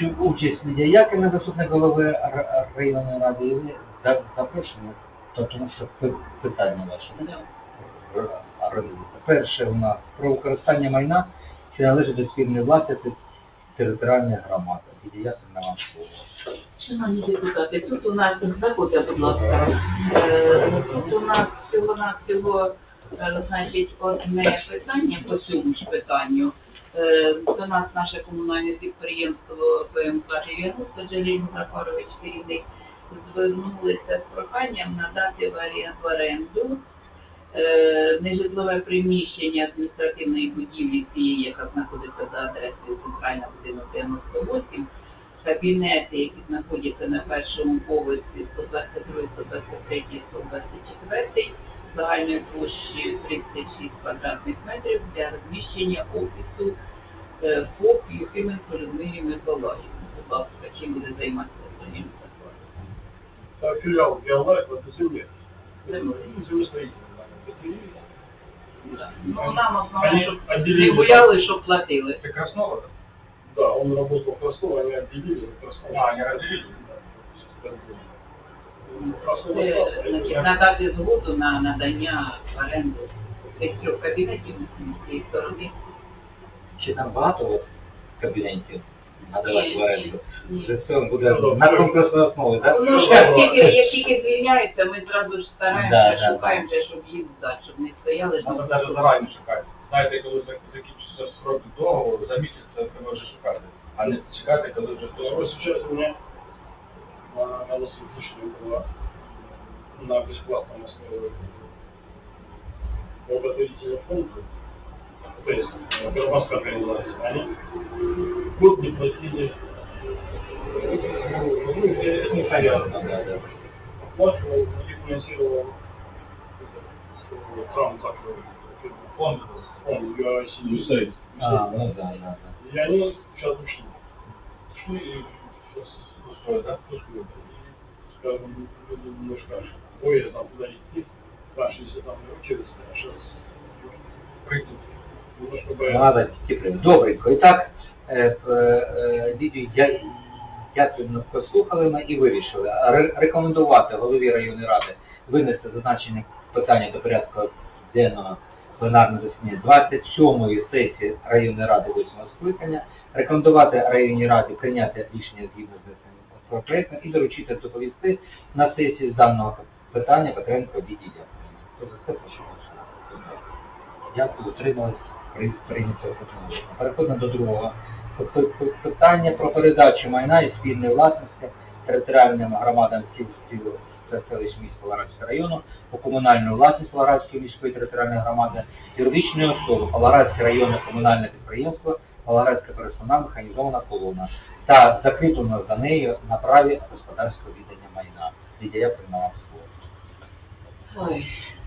беручи участь Лідія Яківна, заступник голови районної ради, і ви запрошені, то тому що пи- питання ваше. Перше у нас про використання майна, що належить до спільної власності територіальних громад. Лідія Яківна вам слово. Шановні депутати, тут у нас заходьте, будь ласка. Е, Тут у нас всього на всього значить одне питання по цьому ж питанню. Е, До нас наше комунальне підприємство ПМК 90 Джаліль Захарович керівник звернулися з проханням надати в в оренду е, нежитлове приміщення адміністративної будівлі цієї, яка знаходиться за адресою центральна будинок 98, кабінети, які знаходяться на першому поверсі 122, 123, 124, загальною площею 36 квадратних метрів для розміщення офісу е, ФОП Юхименко Людмилі Миколаївні. Будь ласка, чим буде займатися Сергій А филиал Биолайф это земле. Земле. Ну, землестроительный. Ну, нам Они основне, отделили. не гуляли, щоб платили. Это Краснова, да? Да, он работал в Красново, они отделили Краснова. А, они разделили? Да. Це, надати згоду на надання в оренду цих трьох кабінетів з цієї сторони. Чи там багато кабінетів надавати в оренду? Це все буде на конкурсній основі, так? Ну, як тільки, як тільки звільняються, ми зразу ж стараємося, Да, да, шукаємо, вже, щоб їх здати, щоб не стояли. Надо навіть зарані шукати. Знаєте, коли зак- закінчиться срок договору, за місяць на бесплатном основе благотворительного фонда, то есть э, громадская организация, они год не платили ну, ну, это непонятно, Да, да. оплачивал, и финансировал этот, сам так, э, Фонд. фонд UIC. А, ну да, да, да. И они сейчас ушли. Ушли и сейчас Пустое, да? пустую. Скажем, люди немножко боязно туда идти. Раньше, если там не учились, а сейчас боятся. Надо тільки Добренько. І так, Лідію я, Яковлевну послухали ми і вирішили рекомендувати голові районної ради винести зазначені питання до порядку денного пленарного засідання 27-ї сесії районної ради 8-го скликання, рекомендувати районній раді прийняти рішення згідно з проектом і доручити доповісти на сесії з даного питання Петренко Яковлевні. Хто це прошу. Дякую, утримались при прийнято рішення. Переходимо до другого питання про передачу майна і спільної власності територіальним громадам сіл та селищ міст Паларадського району у комунальну власність Паларадської міської територіальної громади, юридичної особи Паларадське районне комунальне підприємство, Паларадська пересувна механізована колона та закріплено за нею на праві господарського віддання майна. Лідія приймала слово.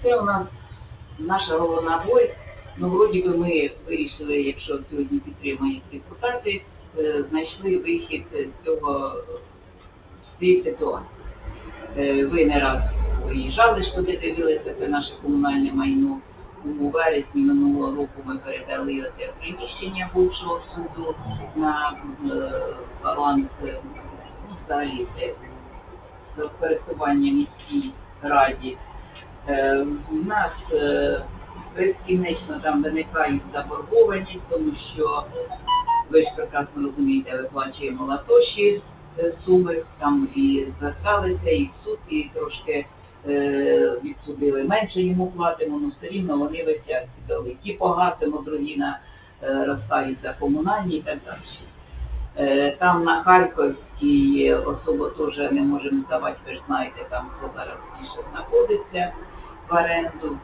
Це у нас наша головна боль. Ну, вроді би ми вирішили, якщо сьогодні підтримують депутати, е, знайшли вихід з цього з цієї ситуації. Ви не раз виїжджали, що дивилися, це наше комунальне майно. У вересні минулого року ми передали це приміщення бувшого суду на е, баланс е, взагалі це користування міській раді. Е, У нас безкінечно там виникають заборгованість, тому що ви ж прекрасно розумієте, виплачуємо латоші е, суми, там і зверталися, і в суд, і трошки е, відсудили менше йому платимо, але все рівно вони доли. Ті погасимо, другі на розставляться комунальні і так далі. Е, Там на Харківській особо теж не можемо здавати, ви ж знаєте, там хто зараз більше знаходиться в оренду.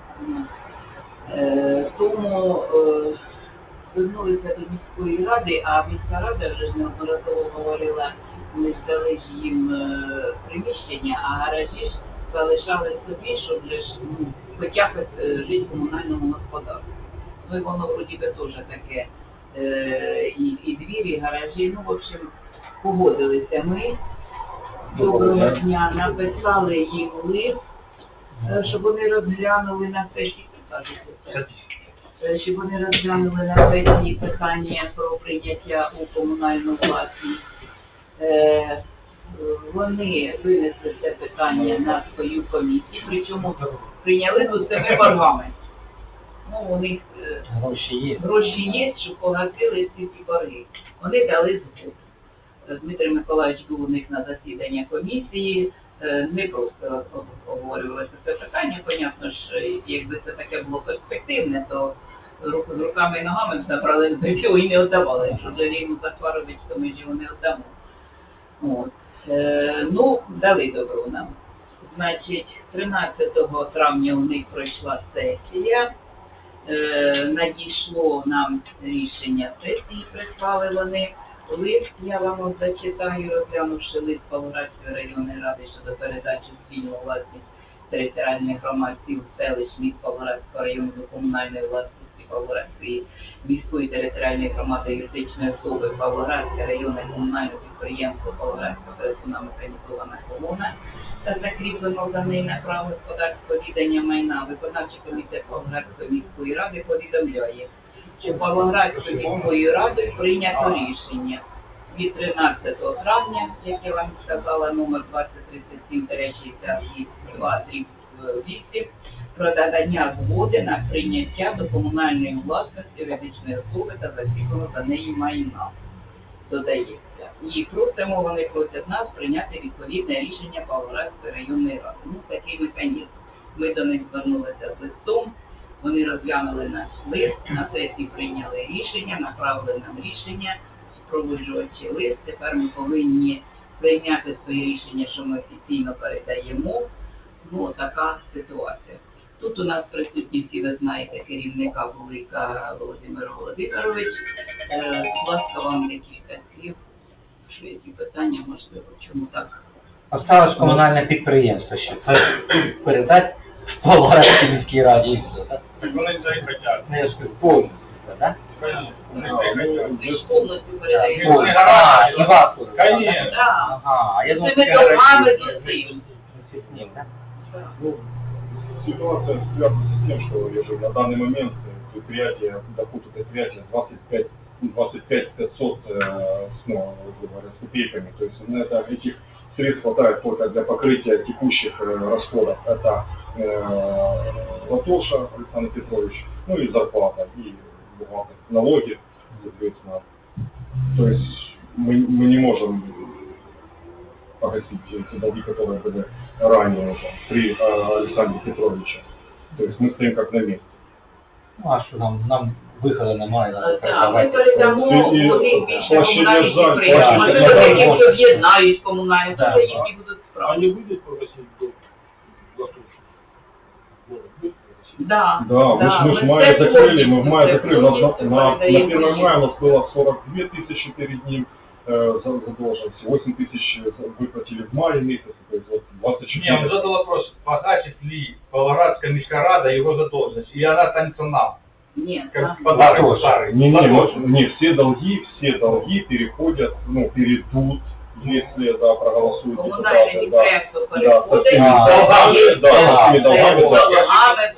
Е, Тому е, звернулися до міської ради, а міська рада вже неодноразово говорила, ми здали їм приміщення, а гаражі ж залишали собі, щоб ну, хоч жити в комунальному господарстві. Ну і воно вроді би теж таке і, гаражі. Ну, в общем, погодилися ми. Доброго дня, написали їм лист, е, щоб вони розглянули на сесії, це, е, щоб вони розглянули на сесії питання про прийняття у комунальну власність Е, Вони винесли це питання на свою комісію, причому прийняли з усіми боргами. Ну, у них Гроші є. гроші є, щоб погасили всі ці борги. Вони дали згоду. Дмитро Миколаївич був у них на засідання комісії, не просто обговорювалося це питання. Понятно ж, якби це таке було перспективне, то руку з руками і ногами забрали до цього і не віддавали. Якщо Дарину Захарович, то ми ж його не віддамо. От. Е, ну, дали добро нам. Значить, 13 травня у них пройшла сесія. Е, надійшло нам рішення сесії, прислали вони. Лист, я вам зачитаю, розглянувши лист Павлоградської районної ради щодо передачі спільну власність територіальних громад сіл, селищ, міст Павлоградського району до комунальної власності Павлоградської міської територіальної громади юридичної особи Павлоградське районне комунальне підприємство Павлоградська пересунами механізована комуна та закріплено за неї на право господарського віддання майна. Виконавчий комітет Павлоградської міської ради повідомляє, що Павлоградською міською радою прийнято рішення від 13 травня, як я вам сказала, номер 2037-62 8 про надання згоди на прийняття до комунальної власності юридичної особи та закріплено за неї майна. Додається. І просимо, вони просять нас прийняти відповідне рішення Павлоградської районної ради. Ну, такий механізм. Ми до них звернулися з листом, вони розглянули наш лист, на сесії прийняли рішення, направили нам рішення, супроводжуючи лист. Тепер ми повинні прийняти своє рішення, що ми офіційно передаємо. Ну, така ситуація. Тут у нас присутні всі, ви знаєте, керівника Вулика Володимир Володимирович. Е, Будь ласка, вам декілька слів, що які питання, можливо, чому так? Осталось комунальне підприємство ще. Це передати в Павлоградській міській раді і все, так? Так вони це і хотять. Ну, я ж кажу, повністю, так? Конечно, вони це і хотять. Ми ж повністю а, і вас уже, так? Конечно. Так. Ага, а я думав, Це ми довгами цим. Ні, так? Ну, ситуация связана с тем, что я же на данный момент э, предприятие, доход у предприятия 25, 25 500 э, с, ну, с копейками. То есть на это, этих средств хватает только для покрытия текущих э, расходов. Это э, Латоша Александр Петрович, ну и зарплата, и бухгалтер, налоги, соответственно. То есть мы, мы не можем погасить эти долги, которые были ранее уже при э, Александре Петровиче. То есть мы стоим как на месте. Ну, а що нам, нам виходу немає, треба Е, Так, ми передавати. передамо І- і один більше площадь комунальних жаль, підприємств. площадь Можливо, жаль. які об'єднають комунальні, Так. то які будуть справи. не будет погасить долг Латоша? Может быть погасить? Да, Да, мы ж, мы ж в мае це закрыли, мы в мае повністю, закрыли, у нас на, повністю на, на передаємо 1 мая у нас было 42 тысячи перед ним э, за- задолженности, 8 тысяч выплатили в мае месяце, то есть вот Не, 24 он задал вопрос, погасит ли Павлоградская міська рада его задолженность, и она останется нам, Ні, как там- подарок Латош. старый. Не, не, Латош. не, не, все долги, все долги переходят, ну, перейдут, если, да, проголосуют депутаты, да. підприємство Да, со всеми А, долгами, да, со всеми Це долгами, да.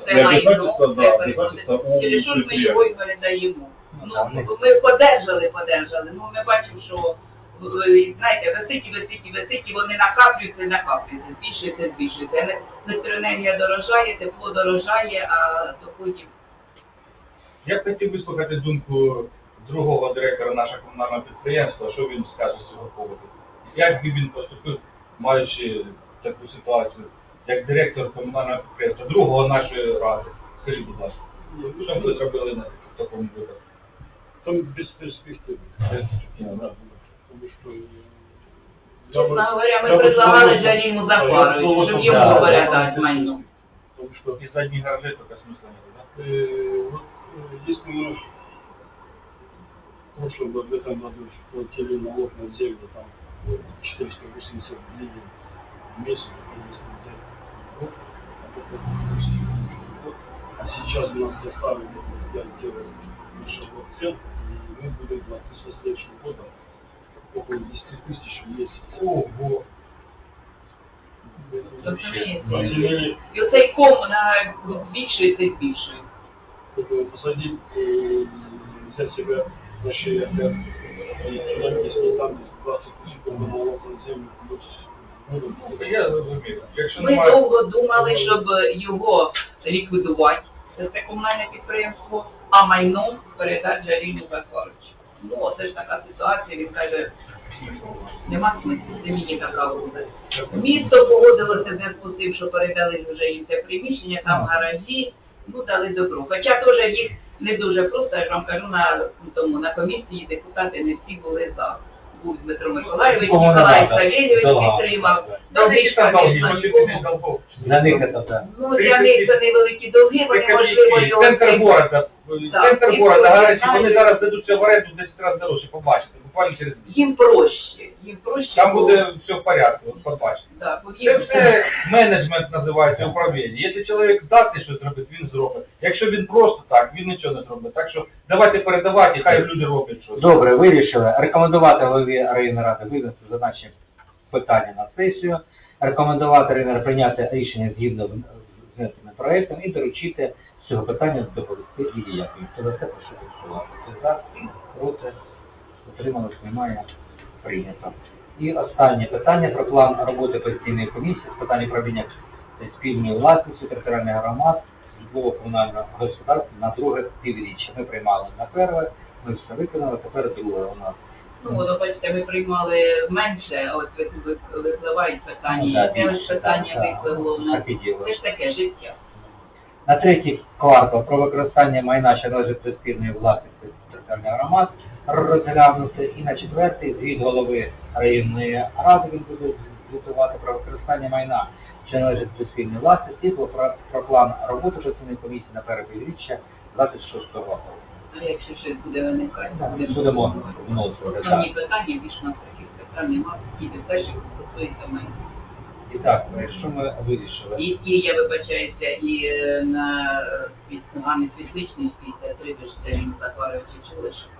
І обязательства, да, обязательства у ж ми його й передаємо? Ну, да, Ну, ми- подержали, подержали. Ну, ми бачимо, що знаєте, висить, і висить, і висить, і вони накаплюються, і накаплюються, збільшується, збільшується. Електроенергія дорожає, тепло дорожає, а то потім Я б хотів вислухати думку другого директора нашого комунального підприємства, що він скаже з цього поводу. Як би він поступив, маючи таку ситуацію, як директор комунального підприємства, другого нашої ради. Скажіть, будь ласка, що б ви зробили на в такому випадку? Там без перспективы. Да, потому что... Чесно говоря, я ми бы предлагали сказал, Жаріму я бы Захаровичу, сказал, щоб что йому да, передати майно. Потому что Із одних гаражей тільки смисла не да? э, вот, э, если мы в прошлом году, в этом году платили налог на землю, там э, 480 гривен в месяц, это если взять год, это практически год. а сейчас нас заставили взять делать шагов цен, и мы будем платить со следующего года около 10 тысяч в месяц. Ого! Розумієте? І оцей ком на збільшується і збільшується. чтобы посадить, э, взять себя на шею опять, и туда, если там есть 20 тысяч, то налог Ну, я зрозумів. Якщо Ми немає... довго думали, щоб його ліквідувати, це комунальне підприємство, а майно передати Джалілю Захаровичу. Ну, це ж така ситуація, він каже, нема смислу землі така буде. Місто погодилося в зв'язку з тим, що передали вже їм те приміщення, там гаражі, ну дали добро. Хоча теж їх не дуже просто, я ж вам кажу, на тому на комісії депутати не всі були за. Був Дмитро Ніколай надо. Савельович підтримав. Довгий нікому. тисяч них це так. Ну, для них це невеликі долги, вони можливо його... Центр города, центр города, гарячі, вони зараз дадуться в оренду 10 разів дорожче, побачите, буквально через. Їм проще, їм проще. Там буде все в порядку, побачите. Це все менеджмент називається управління. Якщо чоловік здатний щось зробити, він зробить. Якщо він просто так, він нічого не зробить. Так що давайте передавати, хай люди роблять щось. Добре, вирішили. Рекомендувати голові районної ради винести зазначені питання на сесію. Рекомендувати районній прийняти рішення згідно з внесеним проектом і доручити з цього питання доповісти і діяти. Хто за це прошу голосувати. Хто за, проти, утрималось, немає, прийнято. І останнє питання про план роботи постійної комісії з питань управління спільною власністю територіальних громад житлово комунального господарства на друге півріччя. Ми приймали на перше, ми все виконали, тепер друге у нас. Ну, воно, бачите, ми приймали менше, от ви- ви- випливають питання, Ну, і це питання випливло в нас. Це ж таке життя. На третій квартал про використання майна, що належить до спільної власності територіальних громад, розглянути. І на четвертий звіт голови районної ради він буде звітувати про використання майна, що належить до спільної власності, про, про план роботи постійної комісії на перепівріччя 26 року. А якщо щось буде виникати, Ми будемо вносити. Так. питання, більш нас таких питань немає, тільки те, що стосується мене. І так, що ми вирішили? І, і я вибачаюся, і е, на Ганни Світличній після 34 Захаровича чули, що е,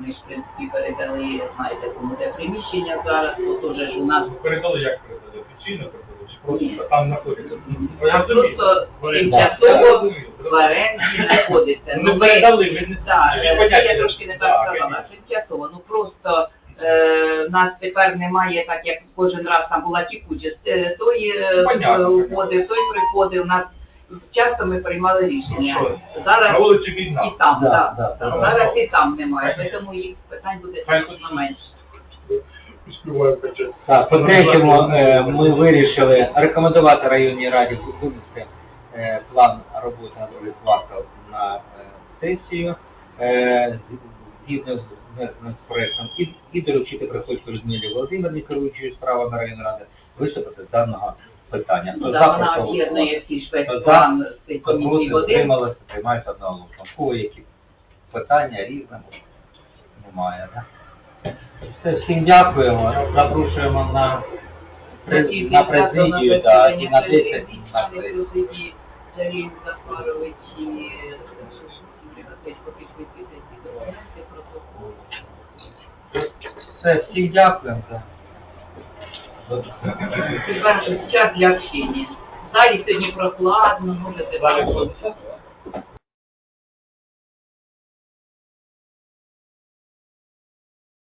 ми ж, в принципі, передали, знаєте, кому де приміщення зараз, то теж ж у нас Передали як передали? Офіційно передали? Чи Ні. просто там знаходиться? Ну, Я розумію. просто тимчасово в оренді знаходиться. Ну, ми- передали, ви не Так, ви е, це поняття я трошки не Так, так сказала. Тимчасово. Ну просто е, в нас тепер немає, так як кожен раз там була тікучість. Е, Той е, Понятно. уходив, той приходив. У нас часто ми приймали рішення. Ну. Зараз На вулиці війна. і там, Да, так. да, да. Зараз і там немає, тому їх питань буде значно менше. Так, по-третьому, е, ми вирішили рекомендувати районній раді винести е, план роботи на другий квартал на е, сесію е, згідно з внесеним проектом і, і доручити приходьку Людмилі Володимирні, керуючої справами районної ради, виступити з даного питання. Ну, да, вона об'єднує всі ж весь план з цих комісій в проти, один. утрималися, приймається одноголосно. В кого які питання різне? Немає, так? Все, всім дякуємо. Запрошуємо на, на президію, да, і на засідання 10 на члени сесію. Захарович і ці документи, протокол. Все, всім дякуємо. да. Тепер час для общення. Далі сьогодні прохладно, можете.